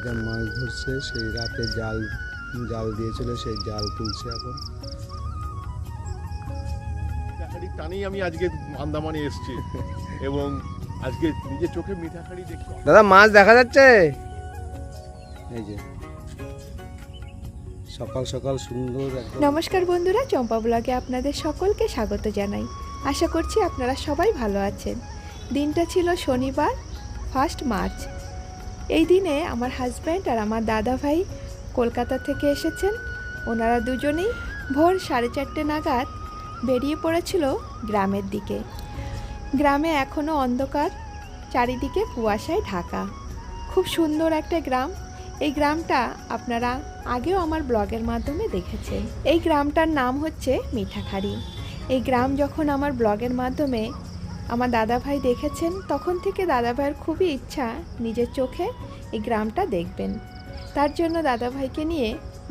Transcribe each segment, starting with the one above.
এটা মাছ ধরছে সেই রাতে জাল জাল দিয়েছিল সেই জাল তুলছে এখন। টানেই আমি আজকে আন্দামানে এসেছি এবং আজকে নিজের চোখে মিঠাখাড়ি দেখি। দাদা মাছ দেখা যাচ্ছে? এই যে। সকাল সকাল সুন্দর নমস্কার বন্ধুরা চম্পা ব্লগে আপনাদের সকলকে স্বাগত জানাই। আশা করছি আপনারা সবাই ভালো আছেন। দিনটা ছিল শনিবার ফার্স্ট মার্চ। এই দিনে আমার হাজব্যান্ড আর আমার দাদা ভাই কলকাতা থেকে এসেছেন। ওনারা দুজনেই ভোর সাড়ে চারটে নাগাদ বেরিয়ে পড়েছিল গ্রামের দিকে। গ্রামে এখনও অন্ধকার, চারিদিকে কুয়াশায় ঢাকা। খুব সুন্দর একটা গ্রাম। এই গ্রামটা আপনারা আগেও আমার ব্লগের মাধ্যমে দেখেছেন। এই গ্রামটার নাম হচ্ছে মিঠাখাড়ি। এই গ্রাম যখন আমার ব্লগের মাধ্যমে আমার দাদাভাই দেখেছেন, তখন থেকে দাদাভাইয়ের খুবই ইচ্ছা নিজের চোখে এই গ্রামটা দেখবেন। তার জন্য দাদাভাইকে নিয়ে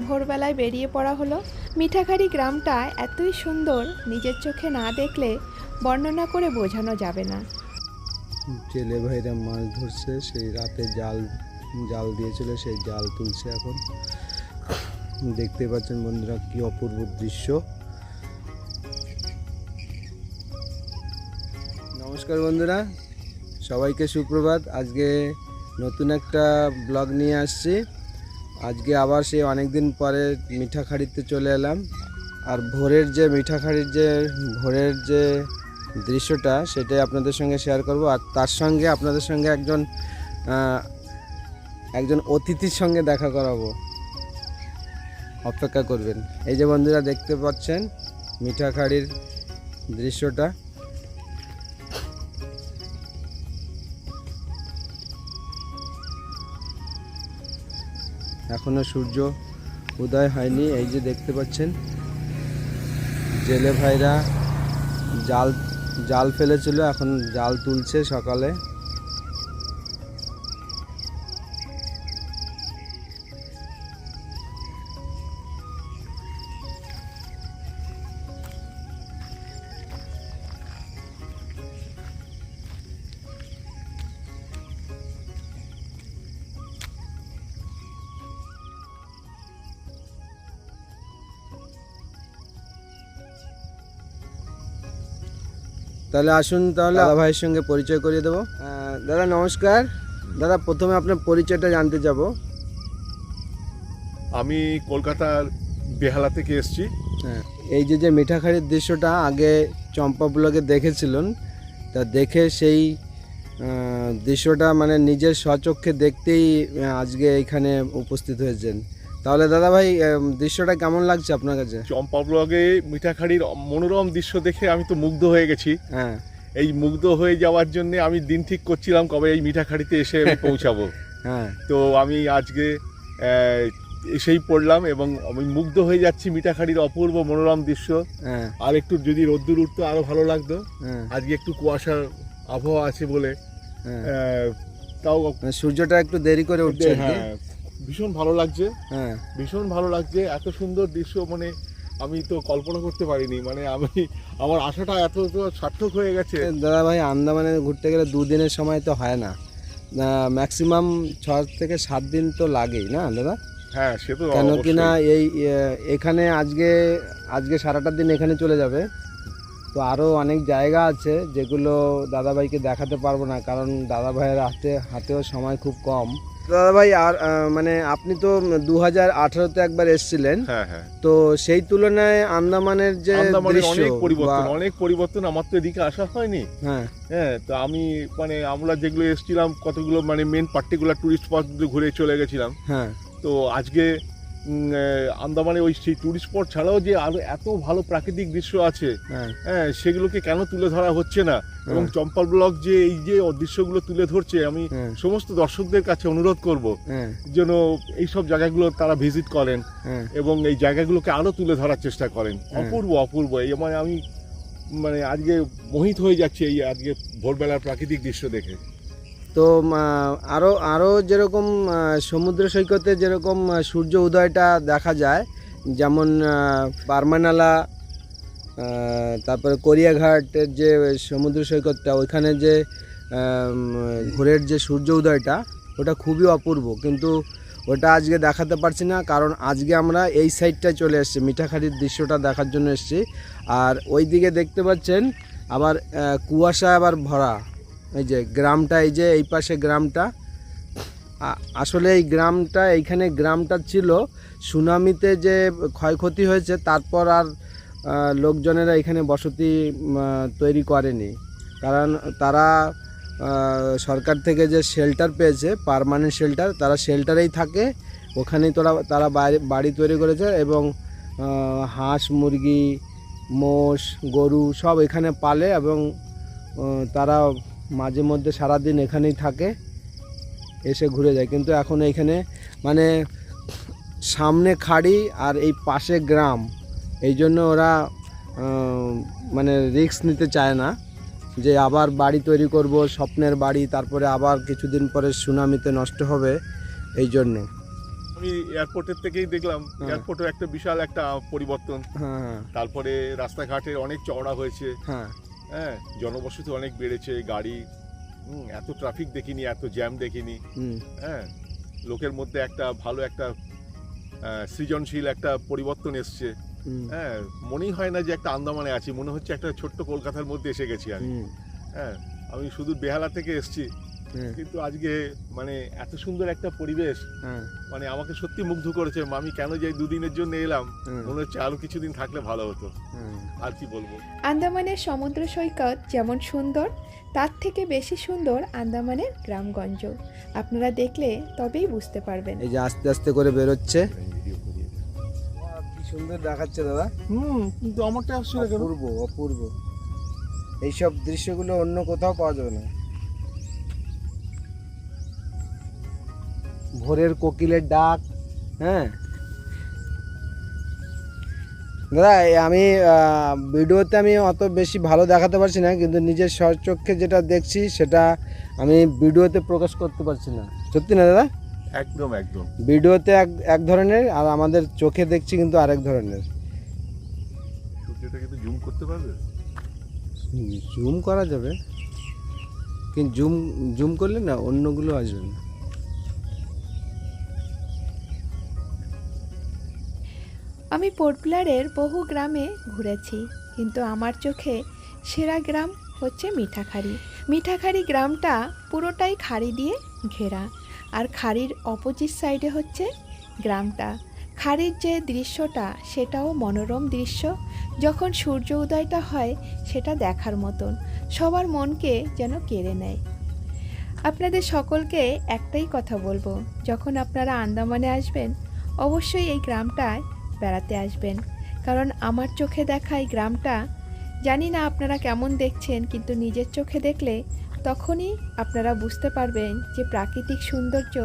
ভোরবেলায় বেরিয়ে পড়া হলো। মিঠাখাড়ি গ্রামটা এতই সুন্দর, নিজের চোখে না দেখলে বর্ণনা করে বোঝানো যাবে না। জেলে ভাইরা মাছ ধরছে, সেই রাতে জাল জাল দিয়েছিল, সেই জাল তুলছে এখন। দেখতে পাচ্ছেন বন্ধুরা কি অপূর্ব দৃশ্য। নমস্কার বন্ধুরা। সবাইকে সুপ্রভাত। আজকে নতুন একটা ব্লগ নিয়ে আসছি। আজকে আবার সে অনেক দিন পরে মিঠাখাড়িতে চলে এলাম। আর ভোরের যে মিঠাখাড়ির যে, ভোরের যে দৃশ্যটা, সেটাই আপনাদের সঙ্গে শেয়ার করব। আর তার সঙ্গে আপনাদের সঙ্গে একজন একজন অতিথির সঙ্গে দেখা করাবো। অপেক্ষা করবেন। এই যে বন্ধুরা, দেখতে পাচ্ছেন মিঠাখাড়ির দৃশ্যটা। এখনও সূর্য উদয় হয়নি, এই যে দেখতে পাচ্ছেন। জেলে ভাইরা জাল জাল ফেলেছিল, এখন জাল তুলছে সকালে। তাহলে আসুন তাহলে দাদা ভাইয়ের সঙ্গে পরিচয় করিয়ে দেবো। দাদা নমস্কার। দাদা প্রথমে আপনার পরিচয়টা জানতে যাব। আমি কলকাতার বেহালা থেকে এসেছি। হ্যাঁ এই যে যে মিঠাখাড়ির দৃশ্যটা আগে চম্পা ব্লগে দেখেছিলেন তা দেখে সেই দৃশ্যটা মানে নিজের স্বচক্ষে দেখতেই আজকে এখানে উপস্থিত হয়েছেন। তাহলে দাদা ভাই দৃশ্যটা কেমন লাগছে আপনার কাছে? চম্পা ব্লগে মিঠাখাড়ির মনোরম দৃশ্য দেখে আমি তো মুগ্ধ হয়ে গেছি। হ্যাঁ। এই মুগ্ধ হয়ে যাওয়ার জন্য আমি দিন ঠিক করছিলাম কবে এই মিঠাখাড়িতে এসে আমি পৌঁছাবো। হ্যাঁ। তো আমি আজকে এসেই পড়লাম এবং আমি মুগ্ধ হয়ে যাচ্ছি মিঠাখাড়ির অপূর্ব মনোরম দৃশ্য। হ্যাঁ। আর একটু যদি রোদ্দুর উঠতো আরও ভালো লাগতো। হ্যাঁ। আজকে একটু কুয়াশার আবহাওয়া আছে বলে হ্যাঁ। তাও মানে সূর্যটা একটু দেরি করে উঠছে হ্যাঁ। ভীষণ ভালো লাগছে। হ্যাঁ। ভীষণ ভালো লাগছে। এত সুন্দর দৃশ্য মানে আমি তো কল্পনা করতে পারিনি। মানে আমি আমার আশাটা এত তো সার্থক হয়ে গেছে। দাদা ভাই আন্দামানে ঘুরতে গেলে দুদিনের সময় তো হয় না। ম্যাক্সিমাম ছ থেকে সাত দিন তো লাগেই না দাদা? হ্যাঁ সে তো কেন। কি না এই এখানে আজকে আজকে সারাটা দিন এখানে চলে যাবে। তো আরও অনেক জায়গা আছে যেগুলো দাদাভাইকে দেখাতে পারব না কারণ দাদাভাইয়ের হাতে হাতেও সময় খুব কম। দাদাভাই আর আহ, মানে আপনি তো দু হাজার আঠারোতে একবার এসেছিলেন। হ্যাঁ হ্যাঁ। তো সেই তুলনায় আন্দামানের যে অনেক পরিবর্তন অনেক পরিবর্তন আমার তো এদিকে আসা হয়নি। হ্যাঁ। হ্যাঁ তো আমি মানে আমরা যেগুলো এসেছিলাম কতগুলো মানে মেন পার্টিকুলার টুরিস্ট স্পট ঘুরে চলে গেছিলাম। হ্যাঁ। তো আজকে আন্দামানে ওই সেই টুরিস্ট স্পট ছাড়াও যে আরও এত ভালো প্রাকৃতিক দৃশ্য আছে হ্যাঁ। হ্যাঁ সেগুলোকে কেন তুলে ধরা হচ্ছে না? এবং চম্পাল ব্লক যে এই যে দৃশ্যগুলো তুলে ধরছে আমি হ্যাঁ। সমস্ত দর্শকদের কাছে অনুরোধ করব হ্যাঁ। যেন এই সব জায়গাগুলো তারা ভিজিট করেন হ্যাঁ। এবং এই জায়গাগুলোকে আরও তুলে ধরার চেষ্টা করেন। হ্যাঁ। অপূর্ব অপূর্ব। এই মানে আমি মানে আজকে মোহিত হয়ে যাচ্ছে এই আজকে ভোরবেলার প্রাকৃতিক দৃশ্য দেখে। তো আরও আহ, আরও আরও যেরকম সমুদ্র সৈকতে যেরকম সূর্য উদয়টা দেখা যায় যেমন আহ, তারপরে কোরিয়াঘাটের যে সমুদ্র সৈকতটা ওইখানে যে ভোরের যে সূর্য উদয়টা ওটা খুবই অপূর্ব। কিন্তু ওটা আজকে দেখাতে পারছি না কারণ আজকে আমরা এই সাইডটায় চলে এসেছি মিঠাখালির দৃশ্যটা দেখার জন্য এসেছি। আর ওই দিকে দেখতে পাচ্ছেন আবার কুয়াশা আবার ভরা। এই যে গ্রামটা, এই যে এই পাশে গ্রামটা। আসলে এই গ্রামটা, এইখানে গ্রামটা ছিল সুনামিতে যে ক্ষয়ক্ষতি হয়েছে, তারপর আর লোকজনেরা এখানে বসতি তৈরি করেনি। কারণ তারা সরকার থেকে যে শেল্টার পেয়েছে পারমানেন্ট শেল্টার তারা শেল্টারেই থাকে। ওখানেই তোরা, তারা বাড়ি তৈরি করেছে এবং হাঁস, মুরগি, মোষ, গরু সব এখানে পালে এবং তারা মাঝে মধ্যে সারাদিন এখানেই থাকে এসে ঘুরে যায়। কিন্তু এখন এইখানে মানে সামনে খাড়ি আর এই পাশে গ্রাম এই জন্য ওরা মানে রিস্ক নিতে চায় না যে আবার বাড়ি তৈরি করব স্বপ্নের বাড়ি তারপরে আবার কিছুদিন পরে সুনামিতে নষ্ট হবে এই জন্য। আমি এয়ারপোর্টের থেকেই দেখলাম হ্যাঁ। এয়ারপোর্টও একটা বিশাল একটা পরিবর্তন। হ্যাঁ হ্যাঁ। তারপরে রাস্তাঘাটে অনেক চওড়া হয়েছে। হ্যাঁ। হ্যাঁ জনবসতি অনেক বেড়েছে গাড়ি এত ট্রাফিক দেখিনি এত জ্যাম দেখিনি। হ্যাঁ লোকের মধ্যে একটা ভালো একটা সৃজনশীল একটা পরিবর্তন এসছে। হ্যাঁ মনেই হয় না যে একটা আন্দামানে আছি মনে হচ্ছে একটা ছোট্ট কলকাতার মধ্যে এসে গেছি আমি। হ্যাঁ আমি শুধু বেহালা থেকে এসেছি। কিন্তু আজকে মানে এত সুন্দর একটা পরিবেশ হ্যাঁ। মানে আমাকে সত্যি মুগ্ধ করেছে আমি কেন যে এই দুদিনের জন্য এলাম? হ্যাঁ, মনে হচ্ছে আরও কিছুদিন থাকলে ভালো হতো। হ্যাঁ। আর কি বলব? আন্দামানের সমুদ্র সৈকত যেমন সুন্দর তার থেকে বেশি সুন্দর আন্দামানের গ্রামগঞ্জ। আপনারা দেখলে তবেই বুঝতে পারবেন। এই যে আস্তে আস্তে করে বেরোচ্ছে। কি সুন্দর দেখাচ্ছে দাদা। হুম কিন্তু আমারটা আসছে অপূর্ব অপূর্ব। এইসব দৃশ্যগুলো অন্য কোথাও পাওয়া যাবে না। ভোরের কোকিলের ডাক হ্যাঁ? দাদা আমি ভিডিওতে আমি অত বেশি ভালো দেখাতে পারছি না কিন্তু নিজের স্বচক্ষে যেটা দেখছি সেটা আমি ভিডিওতে প্রকাশ করতে পারছি না। সত্যি না দাদা? একদম একদম। ভিডিওতে এক এক ধরনের আর আমাদের চোখে দেখছি কিন্তু আরেক ধরনের। জুম করতে পারবে? জুম করা যাবে। কিন্তু জুম জুম করলে না অন্যগুলো আসবে না। আমি পোর্টব্লারের বহু গ্রামে ঘুরেছি, কিন্তু আমার চোখে সেরা গ্রাম হচ্ছে মিঠাখাড়ি। মিঠাখাড়ি গ্রামটা পুরোটাই খাড়ি দিয়ে ঘেরা, আর খাড়ির অপোজিট সাইডে হচ্ছে গ্রামটা। খাড়ির যে দৃশ্যটা, সেটাও মনোরম দৃশ্য। যখন সূর্য উদয়টা হয়, সেটা দেখার মতন। সবার মনকে যেন কেড়ে নেয়। আপনাদের সকলকে একটাই কথা বলব, যখন আপনারা আন্দামানে আসবেন, অবশ্যই এই গ্রামটায় বেড়াতে আসবেন। কারণ আমার চোখে দেখা এই গ্রামটা, জানি না আপনারা কেমন দেখছেন, কিন্তু নিজের চোখে দেখলে তখনই আপনারা বুঝতে পারবেন যে প্রাকৃতিক সৌন্দর্য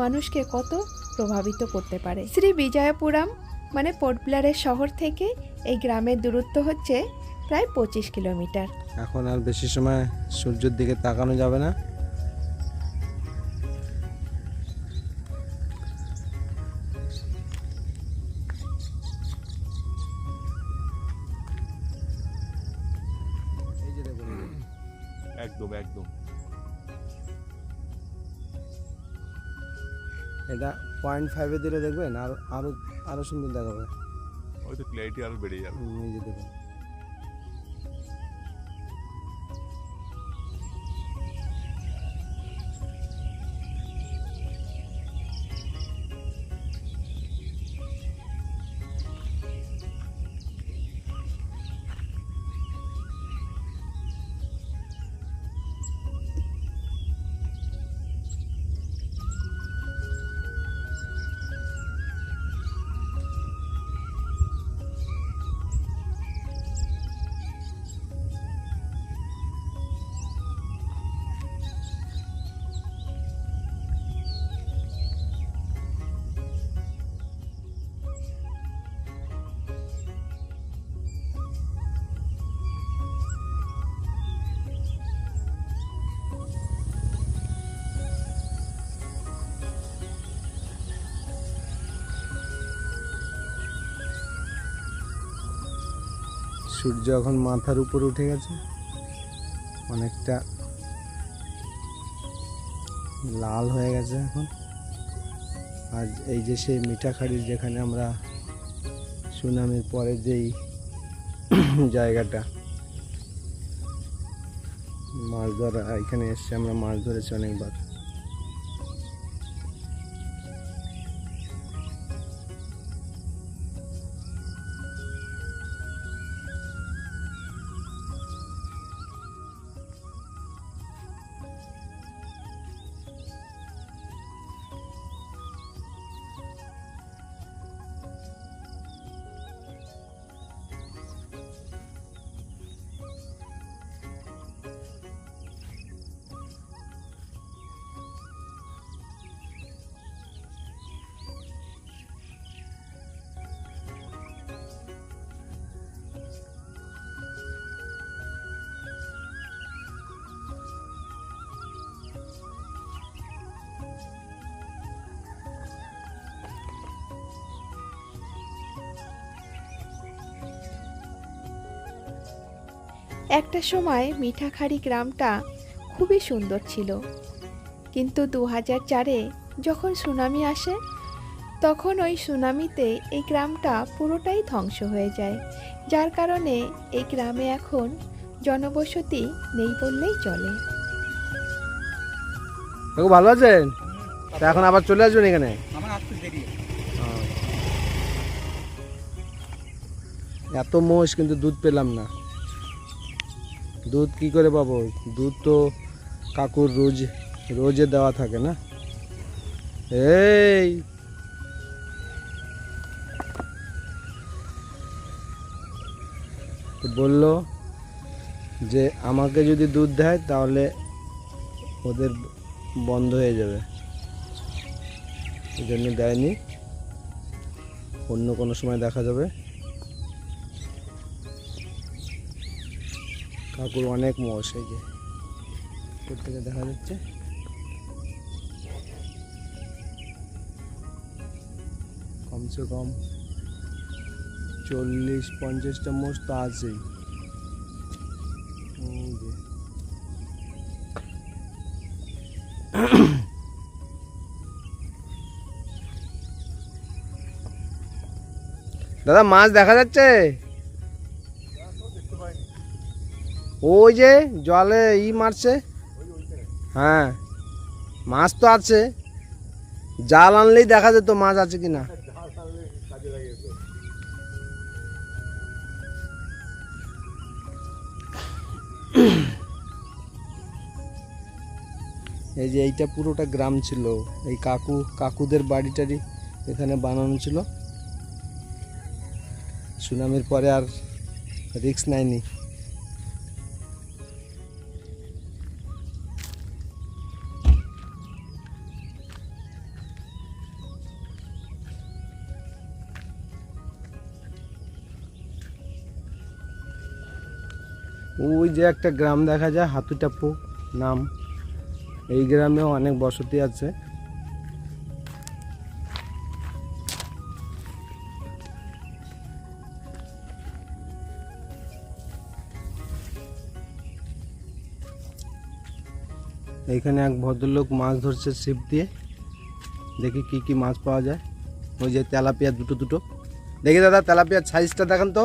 মানুষকে কত প্রভাবিত করতে পারে। শ্রী বিজয়পুরম মানে পোর্টব্লারের শহর থেকে এই গ্রামের দূরত্ব হচ্ছে প্রায় পঁচিশ কিলোমিটার। এখন আর বেশি সময় সূর্যের দিকে তাকানো যাবে না। একদম একদম। এটা পয়েন্ট ফাইভে দিলে দেখবেন আর আরও আরও সুন্দর দেখাবে। তো ক্লিয়ারিটি আরও বেড়ে যাবে। এই যে দেখুন। সূর্য এখন মাথার উপর উঠে গেছে। অনেকটা লাল হয়ে গেছে এখন। আর এই যে সেই মিঠাখাড়ির যেখানে আমরা সুনামির পরে যেই জায়গাটা, মাছ ধরা, এখানে এসছে আমরা মাছ ধরেছি অনেকবার। একটা সময় মিঠাখাড়ি গ্রামটা খুবই সুন্দর ছিল। কিন্তু দু হাজার চারে যখন সুনামি আসে তখন ওই সুনামিতে এই গ্রামটা পুরোটাই ধ্বংস হয়ে যায়। যার কারণে এই গ্রামে এখন জনবসতি নেই বললেই চলে। ভালো আছেন? এখন আবার চলে আসবেন এখানে? এত মোষ কিন্তু দুধ পেলাম না। দুধ কি করে পাবো? দুধ তো কাকুর রোজ, রোজে দেওয়া থাকে না। এই! বলল যে, আমাকে যদি দুধ দেয়, তাহলে ওদের বন্ধ হয়ে যাবে। এই জন্য দেয়নি। অন্য কোনো সময় দেখা যাবে। কাকুর অনেক মোষ এই যে থেকে দেখা যাচ্ছে। কমসে কম চল্লিশ পঞ্চাশটা মোষ তো আছেই। দাদা, মাছ দেখা যাচ্ছে? ওই যে জলে ই মারছে। হ্যাঁ মাছ তো আছে। জাল আনলেই দেখা যেত মাছ আছে কিনা। এই যে এইটা পুরোটা গ্রাম ছিল। এই কাকু, কাকুদের বাড়ি টাড়ি এখানে বানানো ছিল। সুনামির পরে আর রিক্স নেয়নি। ওই যে একটা গ্রাম দেখা যায়, হাতুটাপু নাম। এই গ্রামেও অনেক বসতি আছে। এইখানে এক ভদ্রলোক মাছ ধরছে ছিপ দিয়ে। দেখি কি কি মাছ পাওয়া যায়। ওই যে তেলাপিয়া দুটো দুটো। দেখি দাদা, তেলাপিয়ার সাইজটা দেখান তো।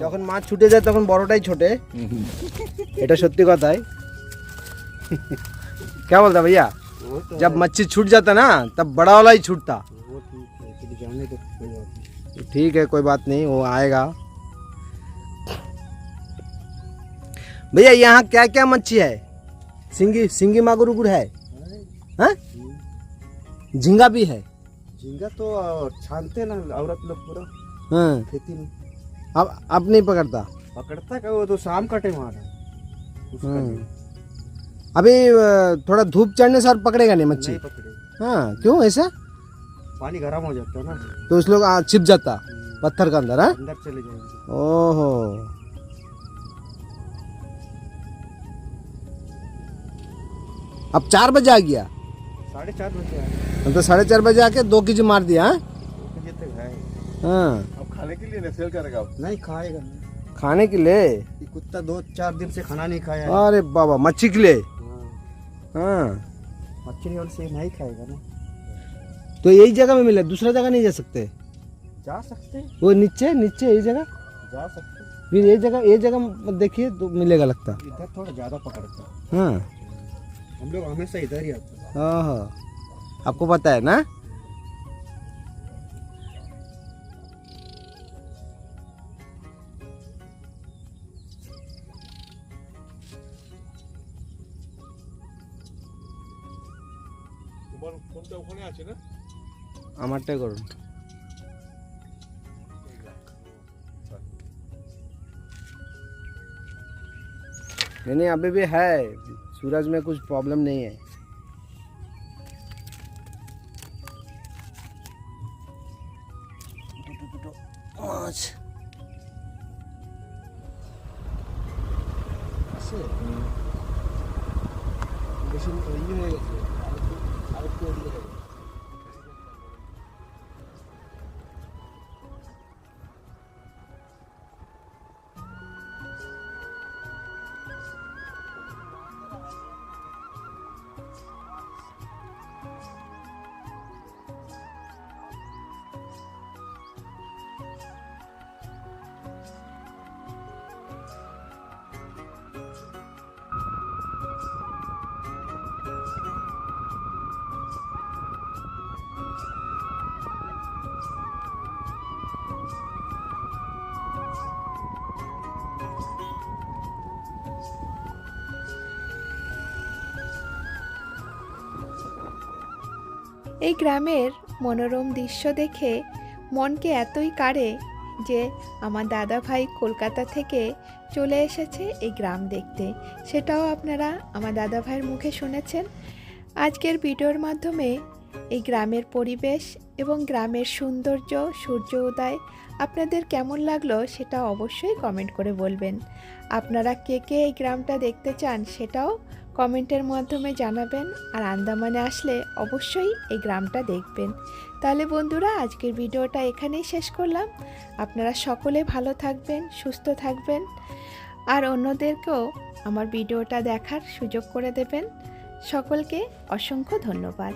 যখন মাছ ছুটে যায় তখন বড়টাই ছোটে এটা সত্যি কথাই क्या बोलता भैया वो तो जब मच्छी छूट जाता ना तब बड़ा वाला ही छूटता वो ठीक है फिर जाने तो कोई बात नहीं ठीक है कोई बात नहीं वो आएगा भैया यहाँ क्या क्या मच्छी है सिंगी सिंगी मागुर उगुर है हैं? झींगा भी है झींगा तो आ, छानते ना औरत लोग पूरा हाँ खेती में अब अब नहीं पकड़ता। पकड़ता का वो तो शाम का टाइम आ रहा है। हम्म। अभी थोड़ा धूप चढ़ने से और पकड़ेगा नहीं मच्छी? नहीं पकड़े हाँ क्यों ऐसा? पानी गर्म हो जाता है ना। तो उस लोग छिप जाता पत्थर के अंदर हाँ? अंदर चले जाएँगे। ओहो। अब चार बजे आ गया। साढ़े चार बजे तो साढ़े चार बजे आके दो के जी मार दिया हाँ? है हाँ खाने के लिए ना सेल करेगा नहीं खाएगा नहीं। खाने के लिए? कुत्ता दो चार दिन से खाना नहीं खाया अरे बाबा मच्छी के लिए? हाँ, हाँ। मच्छी और से नहीं खाएगा ना। तो यही जगह में मिला दूसरा जगह नहीं जा सकते? जा सकते वो नीचे नीचे यही जगह? जा सकते फिर ये जगह ये जगह देखिए तो मिलेगा लगता। इधर थोड़ा ज़्यादा पकड़ता हाँ। हम लोग हमेशा इधर ही आते हैं। ओहो आपको पता है ना? আমারটাই করুন नहीं नहीं अभी भी है सूरज में कुछ प्रॉब्लम नहीं है মাছ আছে বেশি ইয়ে হয়ে গেছে আর একটু ওদিকে যাবে। এই গ্রামের মনোরম দৃশ্য দেখে মনকে এতই কাড়ে যে আমার দাদা ভাই কলকাতা থেকে চলে এসেছে এই গ্রাম দেখতে। সেটাও আপনারা আমার দাদা ভাইয়ের মুখে শুনেছেন। আজকের ভিডিওর মাধ্যমে এই গ্রামের পরিবেশ এবং গ্রামের সৌন্দর্য, সূর্য উদয় আপনাদের কেমন লাগল সেটা অবশ্যই কমেন্ট করে বলবেন। আপনারা কে কে এই গ্রামটা দেখতে চান সেটাও কমেন্টের মাধ্যমে জানাবেন আর আন্দামানে আসলে অবশ্যই এই গ্রামটা দেখবেন। তাহলে বন্ধুরা, আজকের ভিডিওটা এখানেই শেষ করলাম। আপনারা সকলে ভালো থাকবেন, সুস্থ থাকবেন আর অন্যদেরকেও আমার ভিডিওটা দেখার সুযোগ করে দেবেন। সকলকে অসংখ্য ধন্যবাদ।